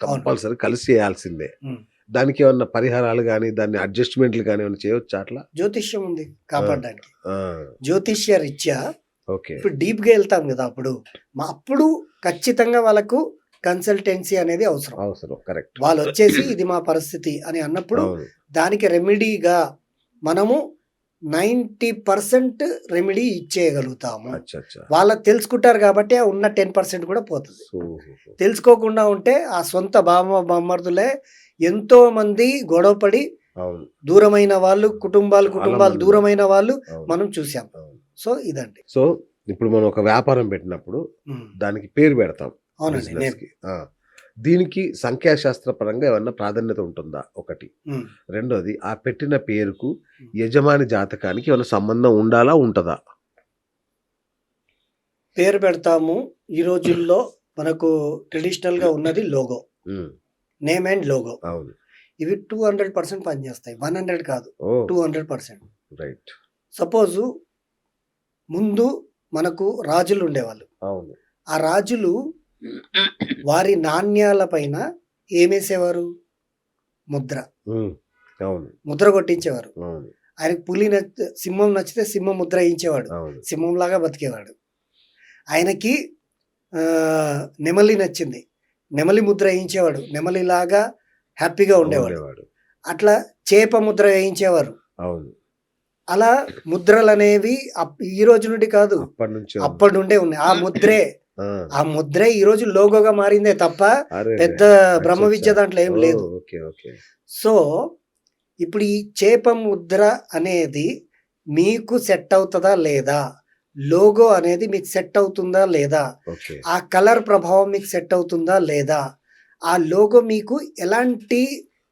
ఉంటుంది కంపల్సరీ కలిసి చేయాల్సిందే. దానికి ఏమన్నా పరిహారాలు కానీ దాన్ని అడ్జస్ట్మెంట్లు కానీ ఏమైనా చేయొచ్చా అట్లా? జ్యోతిష్యం ఉంది కాపాడడానికి. జ్యోతిష్య రీత్యా ఓకే. ఇప్పుడు డీప్గా వెళ్తాం కదా అప్పుడు మా అప్పుడు ఖచ్చితంగా వాళ్ళకు కన్సల్టెన్సీ అనేది అవసరం. అవసరం కరెక్ట్. వాళ్ళు వచ్చేసి ఇది మా పరిస్థితి అని అన్నప్పుడు దానికి రెమెడీగా మనము నైంటీ పర్సెంట్ రెమెడీ ఇచ్చేయగలుగుతాము. వాళ్ళకి తెలుసుకుంటారు కాబట్టి ఆ ఉన్న టెన్ పర్సెంట్ కూడా పోతుంది. తెలుసుకోకుండా ఉంటే ఆ సొంత బామ్మ బామ్మర్దులే ఎంతో మంది గొడవపడి దూరమైన వాళ్ళు కుటుంబాలు కుటుంబాలు. దూరమైన వాళ్ళు మనం చూసాం. సో ఇదండి. సో ఇప్పుడు మనం ఒక వ్యాపారం పెట్టినప్పుడు. దానికి పేరు పెడతాం అవునండి దీనికి సంఖ్యాశాస్త్ర పరంగా ఏమన్నా ప్రాధాన్యత ఉంటుందా? ఒకటి. రెండోది ఆ పెట్టిన పేరుకు యజమాని జాతకానికి ఏమైనా సంబంధం ఉండాలా ఉంటుందా? పేరు పెడతాము. ఈ రోజుల్లో మనకు ట్రెడిషనల్గా ఉన్నది లోగో. Name and logo. అవును. ఇవి టూ హండ్రెడ్ పర్సెంట్ పనిచేస్తాయి. వన్ హండ్రెడ్ కాదు two hundred percent. Right. Suppose ముందు మనకు రాజులు ఉండేవాళ్ళు. అవును. ఆ రాజులు వారి నాణ్యాల పైన ఏమేసేవారు? ముద్ర. ముద్ర కొట్టించేవారు. ఆయనకు పులి నచ్చ సింహం నచ్చితే సింహం ముద్ర వేయించేవాడు. అవును. సింహంలాగా బతికేవాడు. ఆయనకి నెమలి నచ్చింది. నెమలి ముద్ర వేయించేవాడు. నెమలిలాగా హ్యాపీగా ఉండేవాడు. అట్లా చేప ముద్ర వేయించేవారు. అలా ముద్రలు అనేవి ఈ రోజు నుండి కాదు. అప్పటి నుండే ఉన్నాయి. ఆ ముద్రే ఆ, ముద్రే ఈ రోజు లోగోగా మారిందే తప్ప పెద్ద బ్రహ్మ విద్య. దాంట్లో ఏం లేదు. సో ఇప్పుడు ఈ చేప ముద్ర అనేది మీకు సెట్ అవుతుందా లేదా? లోగో అనేది మీకు సెట్ అవుతుందా లేదా? ఆ కలర్ ప్రభావం మీకు సెట్ అవుతుందా లేదా? ఆ లోగో మీకు ఎలాంటి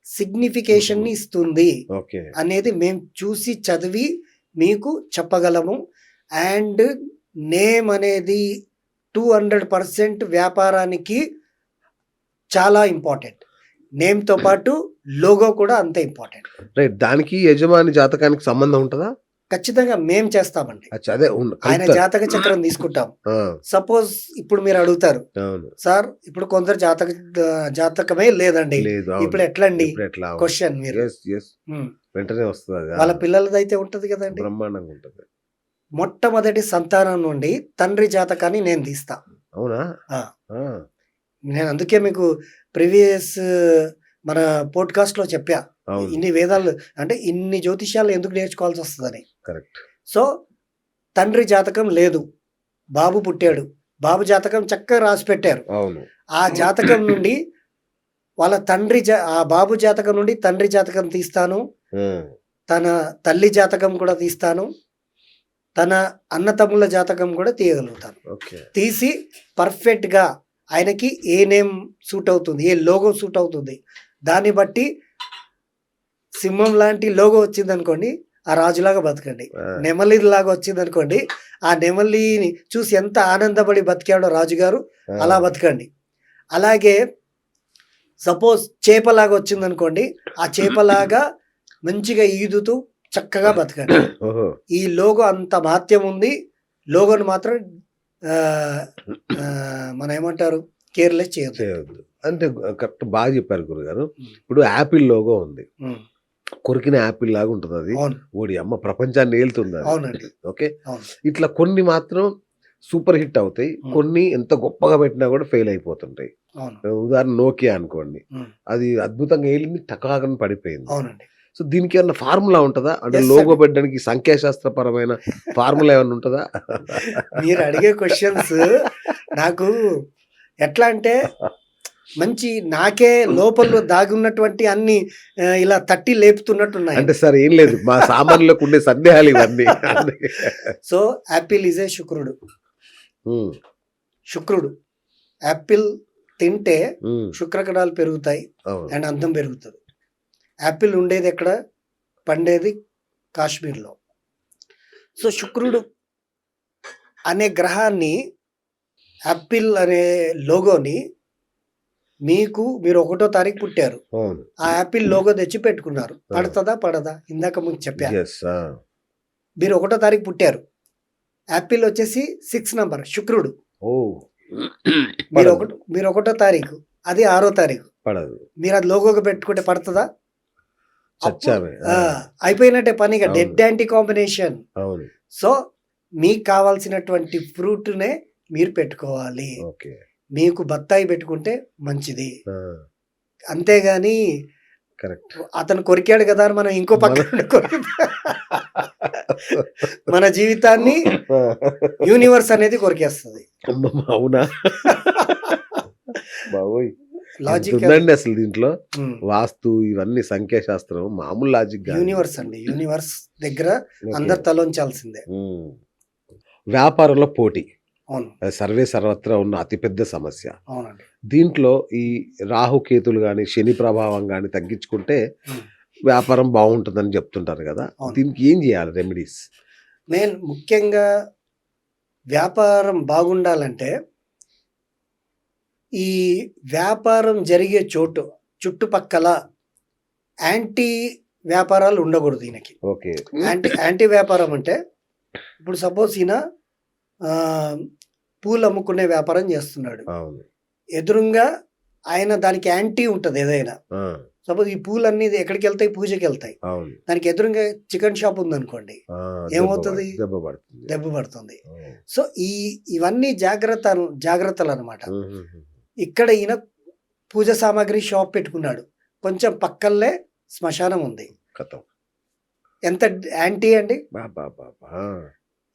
సిగ్నిఫికేషన్ని ఇస్తుంది అనేది మేము చూసి చదివి మీకు చెప్పగలము. అండ్ నేమ్ అనేది టూ హండ్రెడ్ పర్సెంట్ వ్యాపారానికి చాలా ఇంపార్టెంట్. నేమ్తో పాటు లోగో కూడా అంతే ఇంపార్టెంట్. రైట్ దానికి యజమాని జాతకానికి సంబంధం ఉంటుందా? ఖచ్చితంగా మేం చేస్తామండి. అదే ఆయన. జాతక చక్రం తీసుకుంటాం. సపోజ్ ఇప్పుడు మీరు అడుగుతారు సార్ ఇప్పుడు కొందరు జాతక జాతకమే లేదండి. ఇప్పుడు ఎట్లా అండి ఇప్పుడు ఎట్లా అవును. క్వశ్చన్ మీరు. వెంటనే వస్తుంది. వాళ్ళ పిల్లలదైతే ఉంటది కదండి. బ్రహ్మాండంగా ఉంటుంది. మొట్టమొదటి సంతానం నుండి తండ్రి జాతకాన్ని నేను తీస్తా. అవునా? నేను అందుకే మీకు ప్రీవియస్ మన పోడ్కాస్ట్లో చెప్పా ఇన్ని వేదాలు అంటే ఇన్ని జ్యోతిష్యాలు ఎందుకు నేర్చుకోవాల్సి వస్తుందని. కరెక్ట్. సో తండ్రి జాతకం లేదు. బాబు పుట్టాడు. బాబు జాతకం చక్కగా రాసి పెట్టారు. ఆ జాతకం నుండి వాళ్ళ తండ్రి ఆ బాబు జాతకం నుండి తండ్రి జాతకం తీస్తాను. తన తల్లి జాతకం కూడా తీస్తాను. తన అన్నతమ్ముల జాతకం కూడా తీయగలుగుతాను తీసి పర్ఫెక్ట్గా ఆయనకి ఏ నేమ్ సూట్ అవుతుంది ఏ లోగో సూట్ అవుతుంది దాన్ని బట్టి సింహం లాంటి లోగో వచ్చింది అనుకోండి ఆ రాజులాగా బతకండి. ఆ, నెమలి లాగా వచ్చింది అనుకోండి ఆ నెమలిని చూసి ఎంత ఆనందపడి బతికాడో రాజుగారు అలా బతకండి. అలాగే సపోజ్ చేపలాగా వచ్చింది అనుకోండి ఆ చేపలాగా మంచిగా ఈదుతూ చక్కగా బతకండి ఈ లోగో అంత మహత్యం ఉంది. లోగోను మాత్రం మనం ఏమంటారు? కేర్లెస్ చేయొద్దు. అంటే కరెక్ట్ బాగా చెప్పారు గురుగారు. ఇప్పుడు యాపిల్ లోగో ఉంది. కొరికిన యాపిల్ లాగా ఉంటుంది అది. ఓడి అమ్మ ప్రపంచాన్ని ఏలుతుంది. అవునండి. ఓకే? ఇట్లా కొన్ని మాత్రం సూపర్ హిట్ అవుతాయి. కొన్ని ఎంత గొప్పగా పెట్టినా కూడా ఫెయిల్ అయిపోతుంటాయి. ఉదాహరణ నోకియా అనుకోండి. అది అద్భుతంగా వెళ్ళింది టకాగని పడిపోయింది. అవునండి. సో దీనికి ఏమన్నా ఫార్ములా ఉంటుందా? అంటే లోగో. పెట్టడానికి సంఖ్యాశాస్త్రపరమైన ఫార్ములా ఏమైనా ఉంటుందా? మీరు అడిగే క్వశ్చన్స్ నాకు ఎట్లా అంటే మంచి నాకే లోపల దాగి ఉన్నటువంటి అన్ని ఇలా తట్టి లేపుతున్నట్టున్నాయి. అంటే సార్ ఏం లేదు. మా సామాన్యులకు ఉండే సందేహాలు ఇవన్నీ. సో యాపిల్ ఇజే శుక్రుడు. శుక్రుడు. యాపిల్ తింటే శుక్రకణాలు పెరుగుతాయి అండ్ అందం పెరుగుతుంది. యాపిల్ ఉండేది ఎక్కడ? పండేది కాశ్మీర్లో. సో శుక్రుడు అనే గ్రహాన్ని యాపిల్ అనే లోగోని మీకు మీరు ఒకటో తారీఖు పుట్టారు. ఆ యాపిల్ లోగో తెచ్చి పెట్టుకున్నారు పడుతుందా పడదా? ఇందాక మీకు చెప్పా. ఎస్ మీరు ఒకటో తారీఖు పుట్టారు. యాపిల్ వచ్చేసి సిక్స్ నంబర్ శుక్రుడు. మీరు ఒకటి మీరు ఒకటో తారీఖు అది ఆరో తారీఖు. పడదు. మీరు అది లోగోగా పెట్టుకుంటే పడుతుందా? అయిపోయినట్టే పని ఇక అవును. డెడ్ యాంటీ కాంబినేషన్ అవును. సో మీకు కావాల్సినటువంటి ఫ్రూట్నే మీరు పెట్టుకోవాలి. మీకు బత్తాయి పెట్టుకుంటే మంచిది. అంతేగాని కరెక్ట్. అతను కొరికాడు కదా అని మనం ఇంకో పక్క మన జీవితాన్ని యూనివర్స్ అనేది కొరికేస్తుంది. అవునా? బాబోయ్. ఉందండి అసలు దీంట్లో వాస్తు ఇవన్నీ సంఖ్యాశాస్త్రం మామూలు లాజిక్. యూనివర్స్ అండి యూనివర్స్ దగ్గర. అందరు తలొంచాల్సిందే. వ్యాపారంలో పోటీ సర్వే సర్వత్రా ఉన్న అతిపెద్ద సమస్య దీంట్లో ఈ రాహుకేతులు కానీ శని ప్రభావం కానీ తగ్గించుకుంటే. వ్యాపారం బాగుంటుందని చెప్తుంటారు కదా. దీనికి ఏం చేయాలి రెమెడీస్ మెయిన్ ముఖ్యంగా వ్యాపారం బాగుండాలంటే ఈ వ్యాపారం జరిగే చోటు చుట్టుపక్కల యాంటీ వ్యాపారాలు ఉండకూడదు ఈయనకి. ఓకే. యాంటీ యాంటీ వ్యాపారం అంటే ఇప్పుడు సపోజ్ ఈయన పూలు అమ్ముకునే వ్యాపారం చేస్తున్నాడు. ఎదురుగా ఆయన దానికి యాంటీ ఉంటుంది ఏదైనా. సపోజ్ ఈ పూలు అన్ని ఎక్కడికి వెళ్తాయి? పూజకి వెళ్తాయి. దానికి ఎదురుగా చికెన్ షాప్ ఉందనుకోండి. ఏమవుతది? దెబ్బ పడుతుంది. సో ఈ ఇవన్నీ జాగ్రత్త జాగ్రత్తలు అనమాట. ఇక్కడ ఈయన పూజ సామాగ్రి షాప్ పెట్టుకున్నాడు. కొంచెం పక్కల్లే శ్మశానం ఉంది. ఎంత యాంటీ అండి?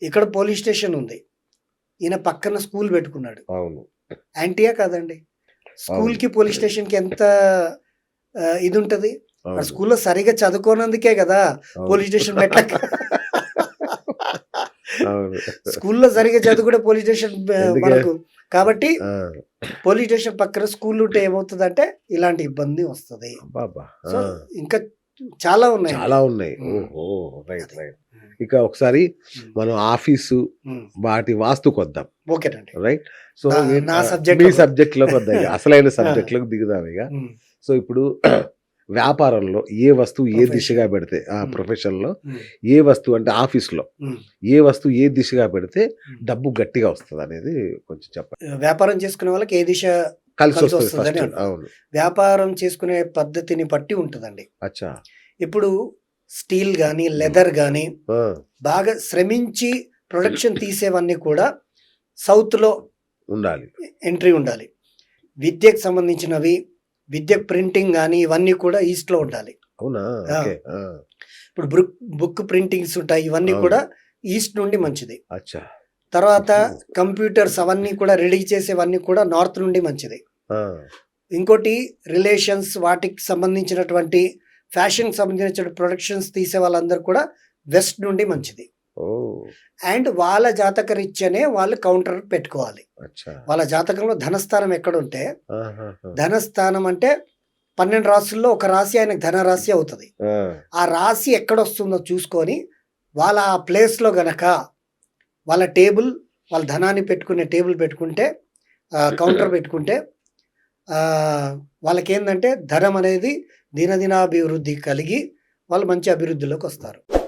ఇక్కడ పోలీస్ స్టేషన్ ఉంది. ఈయన పక్కన స్కూల్ పెట్టుకున్నాడు. అవును. యాంటీయా కాదండి. స్కూల్కి పోలీస్ స్టేషన్కి ఎంత ఇది ఉంటది స్కూల్లో సరిగా చదువుకోనందుకే కదా. పోలీస్ స్టేషన్ పెట్టక స్కూల్లో సరిగా చదువుకుంటే పోలీస్ స్టేషన్? మనకు కాబట్టి పోలీస్ స్టేషన్ పక్కన స్కూల్ ఉంటే ఏమవుతుందంటే ఇలాంటి ఇబ్బంది వస్తుంది. బాబా సో ఇంకా చాలా ఉన్నాయి. చాలా ఉన్నాయి. ఓహో రైట్ రైట్. ఇక ఒకసారి మనం ఆఫీసు వాటి వాస్తుకు వద్దాం ఓకేనండి. రైట్? సో నా- subject మీ లోకి సబ్జెక్ట్లోకి వద్దాం. అసలైన సబ్జెక్ట్లోకి దిగుదాం ఇక. సో ఇప్పుడు వ్యాపారంలో ఏ వస్తువు ఏ. దిశగా పెడితే ఆ Hmm. ప్రొఫెషన్లో ఉమ్, ఏ వస్తువు అంటే ఆఫీస్లో ఉమ్. ఏ వస్తువు ఏ దిశగా పెడితే Hmm. డబ్బు గట్టిగా వస్తుంది అనేది కొంచెం చెప్పండి వ్యాపారం చేసుకునే వాళ్ళకి ఏ దిశ కలిసి వస్తుంది. అవును వ్యాపారం చేసుకునే పద్ధతిని బట్టి ఉంటుందండి అచ్చా ఇప్పుడు స్టీల్ కానీ లెదర్ కానీ బాగా శ్రమించి ప్రొడక్షన్ తీసేవన్నీ కూడా సౌత్లో ఉండాలి ఎంట్రీ ఉండాలి విద్యకు సంబంధించినవి విద్య ప్రింటింగ్ కానీ ఇవన్నీ కూడా ఈస్ట్లో ఉండాలి. అవునా? ఇప్పుడు బుక్ బుక్ ప్రింటింగ్స్ ఉంటాయి ఇవన్నీ. కూడా ఈస్ట్ నుండి మంచిది. తర్వాత కంప్యూటర్స్ అవన్నీ కూడా రెడీ చేసేవన్నీ కూడా నార్త్ నుండి మంచిది. ఇంకోటి రిలేషన్స్ వాటికి సంబంధించినటువంటి ఫ్యాషన్ సంబంధించిన ప్రొడక్షన్స్ తీసే వాళ్ళందరూ కూడా వెస్ట్ నుండి మంచిది. అండ్ వాళ్ళ జాతక రీత్యానే వాళ్ళు కౌంటర్ పెట్టుకోవాలి. వాళ్ళ జాతకంలో ధనస్థానం ఎక్కడ ఉంటే. ధనస్థానం అంటే పన్నెండు రాసుల్లో ఒక రాశి ఆయనకు ధన రాశి అవుతుంది. ఆ, రాశి ఎక్కడ వస్తుందో చూసుకొని వాళ్ళ ఆ ప్లేస్లో గనక వాళ్ళ టేబుల్ వాళ్ళ ధనాన్ని పెట్టుకునే టేబుల్ పెట్టుకుంటే కౌంటర్ పెట్టుకుంటే వాళ్ళకేందంటే ధనం అనేది దినదినాభివృద్ధి కలిగి వాళ్ళు మంచి అభివృద్ధిలోకి వస్తారు.